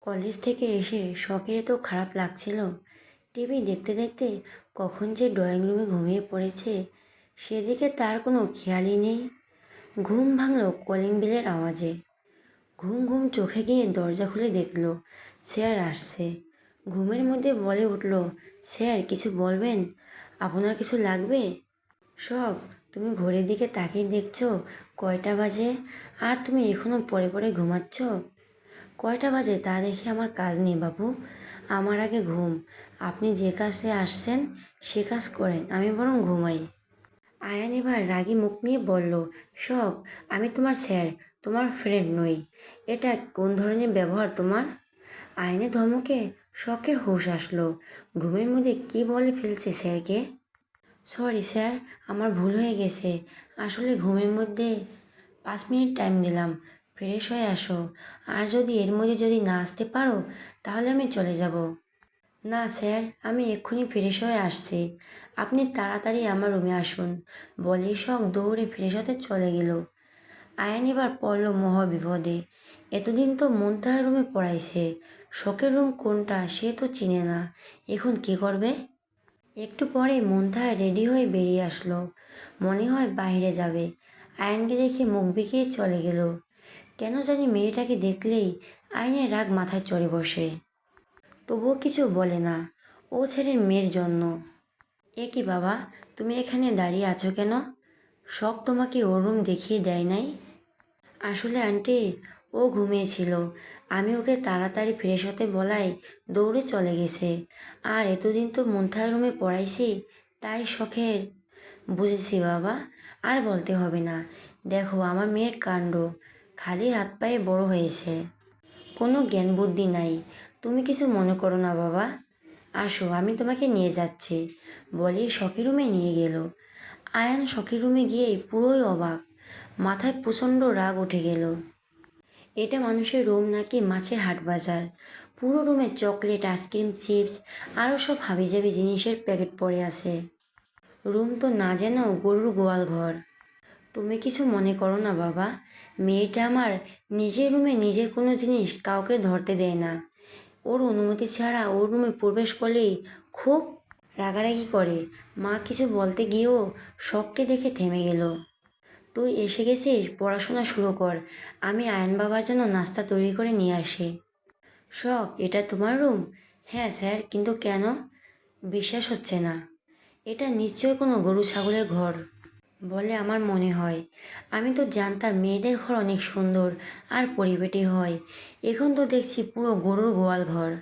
College থেকে এসে শখের তো খারাপ লাগছিল। টিভি দেখতে দেখতে কখন যে ড্রয়িং রুমে ঘুমিয়ে পড়েছে, সেদিকে তার কোনো খেয়ালই নেই। ঘুম ভাঙল কলিং বেলের আওয়াজে। ঘুম ঘুম চোখে গিয়ে দরজা খুলে দেখল, স্যার আসছে। ঘুমের মধ্যে বলে উঠল, স্যার, কিছু বলবেন? আপনার কিছু লাগবে? শখ, তুমি ঘড়ির দিকে তাকিয়ে দেখছ, কয়টা বাজে? আর তুমি এখনও পরে পরে ঘুমাচ্ছ? কয়টা বাজে তা দেখে আমার কাজ নেই, বাবু। আমার আগে ঘুম। আপনি যে কাজে আসছেন, সে কাজ করেন। আমি বরং ঘুমাই। আয়ান এবার রাগী মুখ নিয়ে বলল, শখ, আমি তোমার স্যার, তোমার ফ্রেন্ড নই। এটা কোন ধরনের ব্যবহার তোমার? আয়নে ধমকে শখের হুঁশ আসলো। ঘুমের মধ্যে কি বলে ফেলছে স্যারকে? সরি স্যার, আমার ভুল হয়ে গেছে। আসলে ঘুমের মধ্যে পাঁচ মিনিট টাইম দিলাম। ফ্রেশ হয়ে আসো। আর যদি এর মধ্যে যদি না আসতে পারো, তাহলে আমি চলে যাব। না, স্যার, আমি এক্ষুনি ফ্রেশ হয়ে আসছি। আপনি তাড়াতাড়ি আমার রুমে আসুন। বলেই শখ দৌড়ে ফ্রেশ হতে চলে গেল। আয়ান এবার পড়ল মহাবিপদে। এতদিন তো মন্তাহার রুমে পড়াইছে। শখের রুম কোনটা সে তো চিনে না। এখন কি করবে? একটু পরে মন্তাহার রেডি হয়ে বেরিয়ে আসলো। মনে হয় বাইরে যাবে। আয়নকে দেখে মুখ বেঁকিয়ে চলে গেল। কেন জানি মেয়েটাকে দেখলেই আয়নের রাগ মাথায় চড়ে বসে। তবুও কিছু বলে না। ও ছেলের মেয়ের জন্য। এ কি বাবা, তুমি এখানে দাঁড়িয়ে আছো কেন? শখ তোমাকে ওর রুম দেখিয়ে দেয় নাই? আসলে আন্টি, ও ঘুমিয়েছিল। আমি ওকে তাড়াতাড়ি ফ্রেশ হতে বলাই দৌড়ে চলে গেছে। আর এতদিন তো মন্থার রুমে পড়াইছি, তাই শখের বুঝেছি বাবা, আর বলতে হবে না। দেখো, আমার মেয়ের কাণ্ড। খালি হাত পায়ে বড় হয়েছে। কোনো জ্ঞান বুদ্ধি নাই। তুমি কিছু মনে করো না, বাবা। আসো, আমি তোমাকে নিয়ে যাচ্ছি। বলে শখের রুমে নিয়ে গেল। আয়ান শখের রুমে গিয়েই পুরোই অবাক। মাথায় প্রচণ্ড রাগ উঠে গেল। এটা মানুষের রুম নাকি মাছের হাট বাজার? পুরো রুমে চকলেট, আইসক্রিম, চিপস, আরও সব হাবিজাবি জিনিসের প্যাকেট পড়ে আছে। রুম তো না যেন গরুর গোয়াল ঘর। তুমি কিছু মনে করো না, বাবা। মেয়েটা আমার নিজের রুমে নিজের কোনো জিনিস কাউকে ধরতে দেয় না। ওর অনুমতি ছাড়া ওর রুমে প্রবেশ করলেই খুব রাগারাগি করে। মা কিছু বলতে গিয়েও শখকে দেখে থেমে গেল। তুই এসে গেছিস? পড়াশোনা শুরু কর। আমি আয়ন বাবার জন্য নাস্তা তৈরি করে নিয়ে আসি। শখ, এটা তোমার রুম? হ্যাঁ স্যার, কিন্তু কেন? বিশ্বাস হচ্ছে না। এটা নিশ্চয় কোনো গরু, ছাগলের ঘর। বলে আমার মনে হয়। আমি তো জানতাম মেয়েদের ঘর অনেক সুন্দর আর পরিবেটি হয়। এখন তো দেখছি পুরো গরুর গোয়াল ঘর।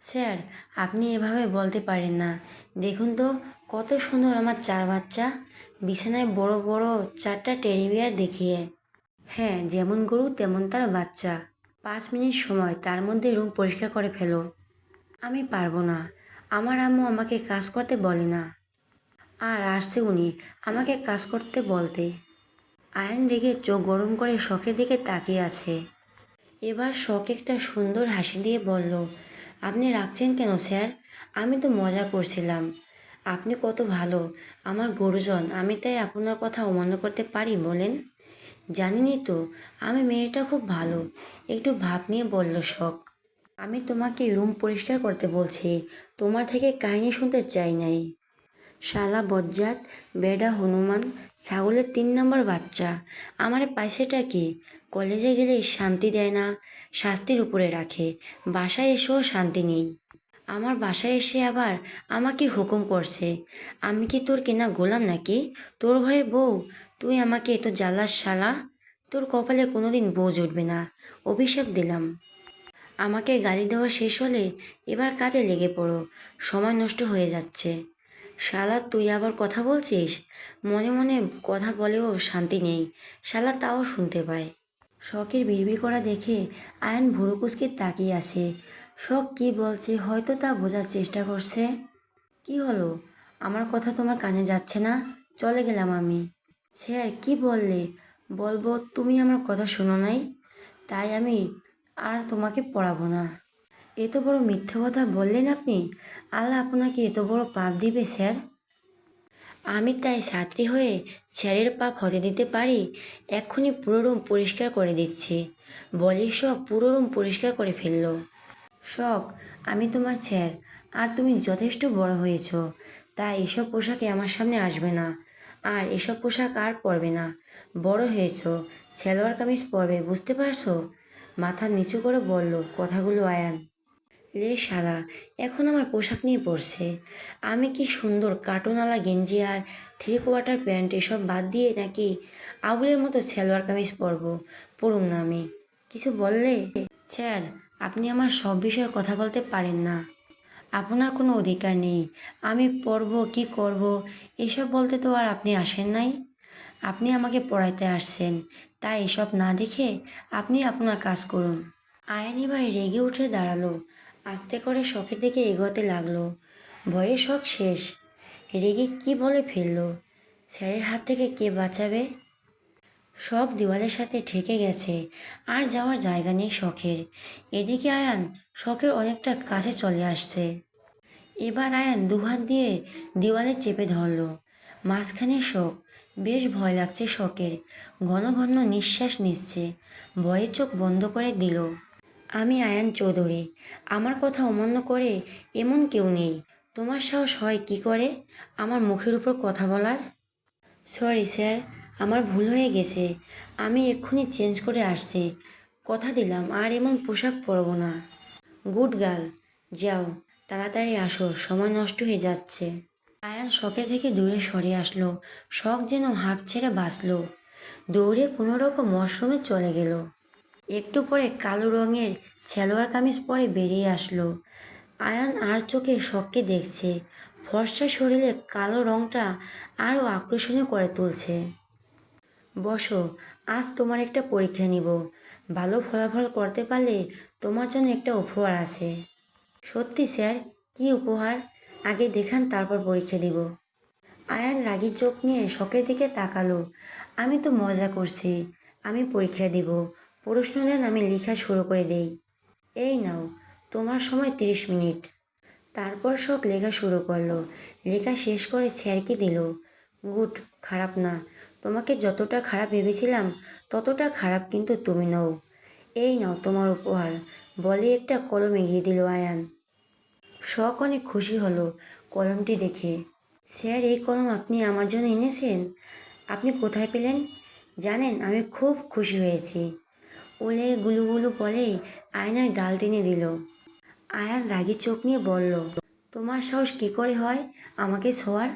স্যার, আপনি এভাবে বলতে পারেন না। দেখুন তো, কত সুন্দর আমার চার বাচ্চা। বিছানায় বড় বড় চারটা টেরিবিয়ার দেখিয়ে। হ্যাঁ যেমন গরু, তেমন তার বাচ্চা। পাঁচ মিনিট সময়, তার মধ্যে রুম পরিষ্কার করে ফেলো। আমি পারব না। আমার আম্মু আমাকে কাজ করতে বলে না। আর আসছে উনি। আমাকে কাজ করতে বলতে। আয়ন রেগে চোখ গরম করে শখের দিকে তাকিয়ে আছে। এবার শখ একটা সুন্দর হাসি দিয়ে বলল, আপনি রাখছেন কেন স্যার? আমি তো মজা করছিলাম। আপনি কত ভালো। আমার গুরুজন, আমি তাই আপনার কথা অমান্য করতে পারি বলেন? জানিনি তো, আমি মেয়েটা খুব ভালো। একটু ভাব নিয়ে বলল শখ। আমি তোমাকে রুম পরিষ্কার করতে বলছি। তোমার থেকে কাহিনী শুনতে চাই নাই। শালা বজ্জাত, বেডা, হনুমান, ছাগলের তিন নম্বর বাচ্চা। আমার পাইছেটা কি? কলেজে গেলে শান্তি দেয় না, শাস্তির উপরে রাখে। বাসায় এসেও শান্তি নেই। আমার বাসায় এসে আবার আমাকে হুকুম করছে। আমি কি তোর কেনা গোলাম নাকি? তোর ঘরের বউ? তুই আমাকে এত জ্বালাস শালা? তোর কপালে কোনোদিন বউ জুটবে না। অভিশাপ দিলাম। আমাকে গালি দেওয়া শেষ হলে এবার কাজে লেগে পড়ো। সময় নষ্ট হয়ে যাচ্ছে। শালা, তুই আবার কথা বলছিস? মনে মনে কথা বলেও শান্তি নেই। শালা তাও শুনতে পায়। শখের বিড়বিড় করা দেখে আয়ন ভুরুকুচকে তাকিয়ে আছে। শখ কি বলছে, হয়তো তা বোঝার চেষ্টা করছে। কি হলো? আমার কথা তোমার কানে যাচ্ছে না? চলে গেলাম আমি। স্যার, কি বললে? বলব, তুমি আমার কথা শোনো নাই? তাই আমি আর তোমাকে পড়াবো না। এত বড় মিথ্যে কথা বললেন আপনি? আল্লাহ আপনাকে এত বড় পাপ দিবে, স্যার? আমি তাই ছাত্রী হয়ে স্যারের পাপ হতে দিতে পারি? এক্ষুনি পুরো রুম পরিষ্কার করে দিচ্ছি। বলি শখ পুরো রুম পরিষ্কার করে ফেলল। শখ, আমি তোমার স্যার, আর তুমি যথেষ্ট বড় হয়েছ। তাই এসব পোশাকে আমার সামনে আসবে না। আর এসব পোশাক আর পরবে না। বড় হয়েছ, সালোয়ার কামিজ পরবে, বুঝতে পারছ? মাথা নিচু করে বলল কথাগুলো আয়ান। লে শালা, এখন আমার পোশাক নিয়ে পড়ছে আমি কি সুন্দর কার্টুনওয়ালা গেঞ্জি আর থ্রি কোয়ার্টার প্যান্ট এসব বাদ দিয়ে নাকি আবুলের মতো সালোয়ার কামিজ পরবো? পড়ুম না আমি। কিছু বললে? স্যার, আপনি আমার সব বিষয়ে কথা বলতে পারেন না। আপনার কোনো অধিকার নেই। আমি পড়ব কি করব? এসব বলতে তো আর আপনি আসেন নাই। আপনি আমাকে পড়াইতে আসছেন। তাই এসব না দেখে আপনি আপনার কাজ করুন। আয়ানি ভাই রেগে উঠে দাঁড়াল। আস্তে করে শখের দিকে এগোতে লাগল। ভয়ে শখ শেষ। রেগে কি বলে ফেলল স্যারের হাত থেকে কে বাঁচাবে? শখ দেওয়ালের সাথে ঠেকে গেছে। আর যাওয়ার জায়গা নেই শখের। এদিকে আয়ান শখের অনেকটা কাছে চলে আসছে। এবার আয়ান দুহাত দিয়ে দেওয়ালে চেপে ধরলো। মাঝখানে শখ। বেশ ভয় লাগছে শখের। ঘন ঘন নিঃশ্বাস নিচ্ছে। ভয়ে চোখ বন্ধ করে দিল। আমি আয়ান চৌধুরী। আমার কথা অমান্য করে এমন কেউ নেই। তোমার সাহস হয় কি করে? আমার মুখের উপর কথা বলার? সরি স্যার আমার ভুল হয়ে গেছে। আমি এক্ষুনি চেঞ্জ করে আসছি। কথা দিলাম, আর এমন পোশাক পরবো না। গুড গার্ল, যাও, তাড়াতাড়ি আসো, সময় নষ্ট হয়ে যাচ্ছে। আয়ান শখের থেকে দূরে সরে আসলো। শখ যেন হাঁপ ছেড়ে বাঁচলো। দৌড়ে কোনো রকম ওয়াশরুমে চলে গেল। একটু পরে কালো রঙের সালোয়ার কামিজ পরে বেরিয়ে আসলো। আয়ান আর চোখে শখকে দেখছে। ফর্সা শরীরে কালো রঙটা আরও আকর্ষণীয় করে তুলছে। বসো, আজ তোমার একটা পরীক্ষা নিব। ভালো ফলাফল করতে পারলে তোমার জন্য একটা উপহার আছে। সত্যি, স্যার? কি উপহার? আগে দেখান, তারপর পরীক্ষা দিব। আয়ান রাগী চোখ নিয়ে শখের দিকে তাকালো। আমি তো মজা করছি। আমি পরীক্ষা দিব। প্রশ্ন দেন আমি লেখা শুরু করে দেই। এই নাও, তোমার সময় তিরিশ মিনিট। তারপর শখ লেখা শুরু করল। লেখা শেষ করে স্যারকে দিল। গুড, খারাপ না। তোমাকে যতটা খারাপ ভেবেছিলাম, ততটা খারাপ কিন্তু তুমি নও। এই নাও তোমার উপহার। বলে একটা কলম এগিয়ে দিল আয়ান। শখ অনেক খুশি হলো কলমটি দেখে। স্যার, এই কলম আপনি আমার জন্য এনেছেন? আপনি কোথায় পেলেন? জানেন, আমি খুব খুশি হয়েছি। ওলে গুলুগুলু বলেই আয়নার গাল টেনে দিল। আয়ান রাগি চোখ নিয়ে বলল, তোমার সাহস কী করে হয় আমাকে শোয়ার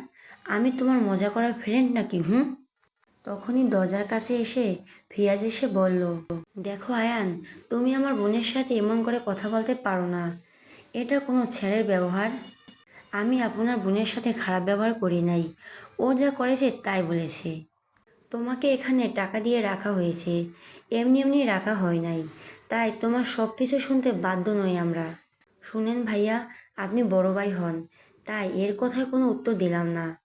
আমি তোমার মজা করার ফ্রেন্ড নাকি, হুম? তখনই দরজার কাছে এসে ফিয়াজ এসে বলল, দেখো আয়ান, তুমি আমার বোনের সাথে এমন করে কথা বলতে পারো না। এটা কোনো ছেলের ব্যবহার। আমি আপনার বোনের সাথে খারাপ ব্যবহার করি নাই। ও যা করেছে তাই বলেছে। তোমাকে এখানে টাকা দিয়ে রাখা হয়েছে। এমনি এমনি রাখা হয় নাই। তাই তোমার সব কিছু শুনতে বাধ্য নই আমরা। শুনেন ভাইয়া, আপনি বড় ভাই হন। তাই এর কথায় কোনো উত্তর দিলাম না।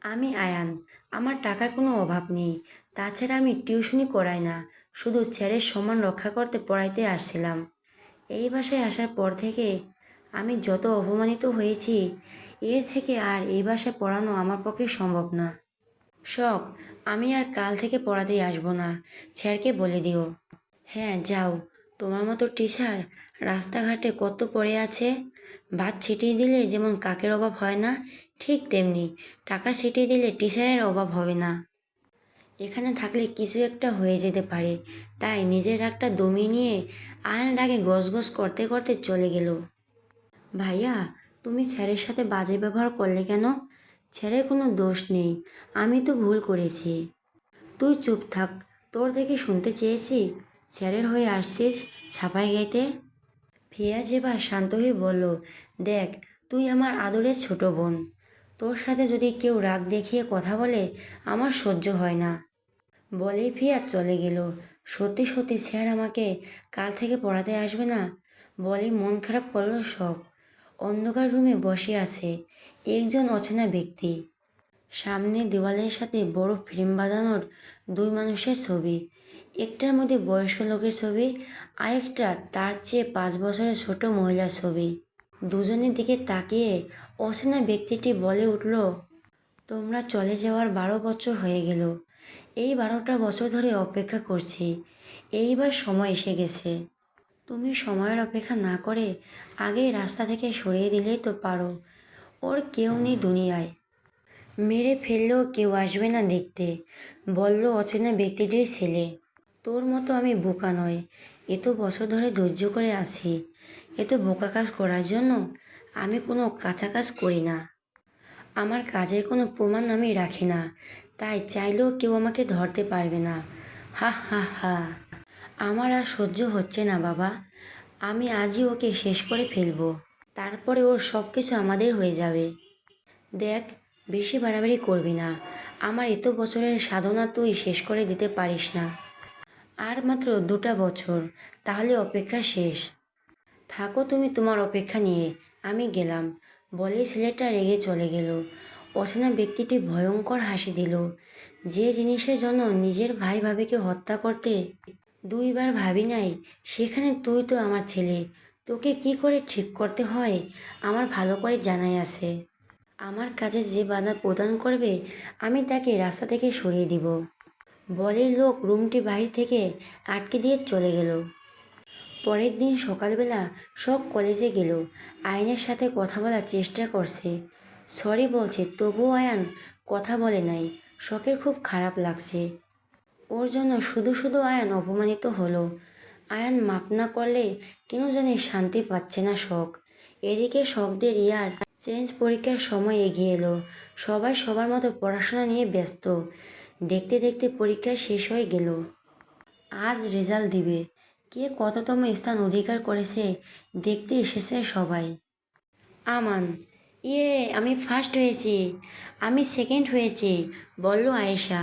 আমি আয়ান, আমার টাকার কোনো অভাব নেই। তাছাড়া আমি টিউশনি করাই না। শুধু ছেলের সম্মান রক্ষা করতে পড়াইতে আসছিলাম। এই বাসায় আসার পর থেকে আমি যত অপমানিত হয়েছি, এর থেকে আর এই বাসায় পড়ানো আমার পক্ষে সম্ভব না। শখ, আমি আর কাল থেকে পড়াতেই আসব না। স্যারকে বলে দিও। হ্যাঁ যাও। তোমার মতো টিচার রাস্তাঘাটে কত পড়ে আছে? ভাত ছিটিয়ে দিলে যেমন কাকের অভাব হয় না, ঠিক তেমনি টাকা ছিটিয়ে দিলে টিচারের অভাব হবে না। এখানে থাকলে কিছু একটা হয়ে যেতে পারে। তাই নিজের রাগটা দমিয়ে নিয়ে আয়ন রাগে গসগস করতে করতে চলে গেল। ভাইয়া, তুমি স্যারের সাথে বাজে ব্যবহার করলে কেন? স্যারের কোনো দোষ নেই, আমি তো ভুল করেছি। তুই চুপ থাক, তোর থেকে শুনতে চেয়েছি স্যারের হয়ে আসছিস ছাপাই গাইতে? ফিয়াজ এবার শান্ত হয়ে বলল, দেখ, তুই আমার আদরের ছোট বোন। তোর সাথে যদি কেউ রাগ দেখিয়ে কথা বলে, আমার সহ্য হয় না। বলেই ফিয়াজ চলে গেল। সত্যি সত্যি স্যার আমাকে কাল থেকে পড়াতে আসবে না বলে মন খারাপ করল শখ। অন্ধকার রুমে বসে আছে একজন অচেনা ব্যক্তি। সামনে দেওয়ালের সাথে বড় ফ্রেম বাঁধানোর দুই মানুষের ছবি। একটার মধ্যে বয়স্ক লোকের ছবি, আরেকটা তার চেয়ে পাঁচ বছরের ছোট মহিলার ছবি। দুজনের দিকে তাকিয়ে অচেনা ব্যক্তিটি বলে উঠল, তোমরা চলে যাওয়ার বারো বছর হয়ে গেল। এই বারোটা বছর ধরে অপেক্ষা করছি। এইবার সময় এসে গেছে। তুমি সময়ের অপেক্ষা না করে আগেই রাস্তা থেকে সরিয়ে দিলেই তো পারো। ওর কেউ নেই দুনিয়ায়। মেরে ফেললেও কেউ আসবে না দেখতে। বলল অচেনা ব্যক্তিটির ছেলে। তোর মতো আমি বোকা নয় এত বছর ধরে ধৈর্য করে আছি। এত বোকা কাজ করার জন্য আমি কোনো কাঁচা কাজ করি না। আমার কাজের কোনো প্রমাণ আমি রাখি না। তাই চাইলেও কেউ আমাকে ধরতে পারবে না। হা হা হা। আমার আর সহ্য হচ্ছে না, বাবা। আমি আজই ওকে শেষ করে ফেলব। তারপরে ওর সব কিছু আমাদের হয়ে যাবে। দেখ, বেশি বাড়াবাড়ি করবি না। আমার এত বছরের সাধনা তুই শেষ করে দিতে পারিস না। আর মাত্র দুটা বছর, তাহলে অপেক্ষা শেষ। থাকো তুমি তোমার অপেক্ষা নিয়ে, আমি গেলাম। বলে ছেলেটা রেগে চলে গেল। অচেনা ব্যক্তিটি ভয়ঙ্কর হাসি দিল। যে জিনিসের জন্য নিজের ভাই ভাবিকে হত্যা করতে দুইবার ভাবি নাই, সেখানে তুই তো আমার ছেলে, তোকে কি করে ঠিক করতে হয়? আমার ভালো করে জানাই আছে। আমার কাজে যে বাধা প্রদান করবে, আমি তাকে রাস্তা থেকে সরিয়ে দিব। বলে লোক রুমটি বাইরে থেকে আটকে দিয়ে চলে গেল। পরের দিন সকালবেলা সব কলেজে গেল। আয়নের সাথে কথা বলার চেষ্টা করছে। সরি বলছে, তবুও আয়ান, কথা বলে নাই। শখের খুব খারাপ লাগছে। ওর জন্য শুধু শুধু আয়ান অপমানিত হলো। আয়ান মাপ না করলে কেন জানি শান্তি পাচ্ছে না শখ এদিকে শখদের ইয়ার চেঞ্জ পরীক্ষার সময় এগিয়ে এলো। সবাই সবার মতো পড়াশোনা নিয়ে ব্যস্ত। দেখতে দেখতে পরীক্ষা শেষ হয়ে গেল। আজ রেজাল্ট দিবে। কে কততম স্থান অধিকার করেছে দেখতে এসেছে সবাই। আমান ইয়ে আমি ফার্স্ট হয়েছি। আমি সেকেন্ড হয়েছি, বলল আয়েশা।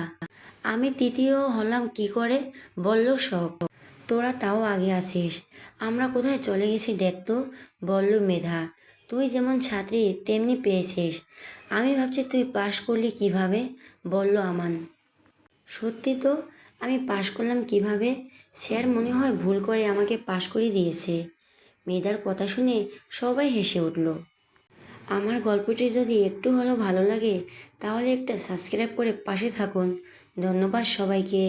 আমি তৃতীয় হলাম কি করে? বলল, শখ। তোরা তাও আগে আসিস। আমরা কোথায় চলে গেছি দেখতো বলল মেধা। তুই যেমন ছাত্রী, তেমনি পেয়েছিস। আমি ভাবছি তুই পাশ করলি কীভাবে? বলল আমান। সত্যি তো, আমি পাশ করলাম কীভাবে? স্যার মনে হয় ভুল করে আমাকে পাশ করিয়ে দিয়েছে। মেয়েদার কথা শুনে সবাই হেসে উঠল। আমার গল্পটি যদি একটু হলেও ভালো লাগে, তাহলে একটা সাবস্ক্রাইব করে পাশে থাকুন। ধন্যবাদ সবাইকে।